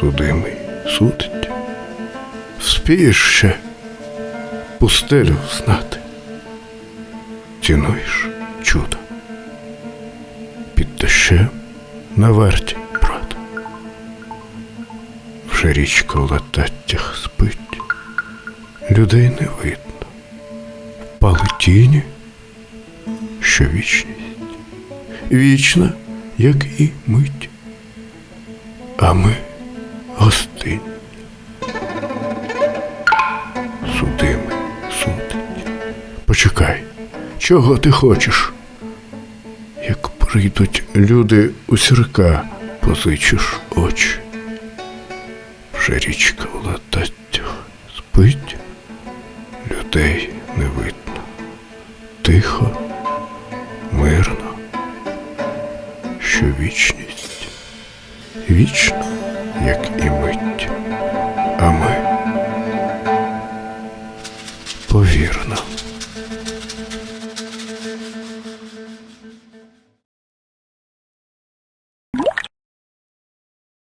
судимий судить. Вспієш ще пустелю знати. Цінуєш чудо. Під дощем на варті, брат. Вже річка в лататтях спить, людей не видно. Впали тіні, що вічність, вічна, як і мить. А ми гостинні. Судими судить. Почекай, чого ти хочеш? Як прийдуть люди у сірка, позичиш очі. Вже річка в лататтях спить, людей не видно. Тихо, мирно, що вічність, вічна, як і мить, а ми повірно.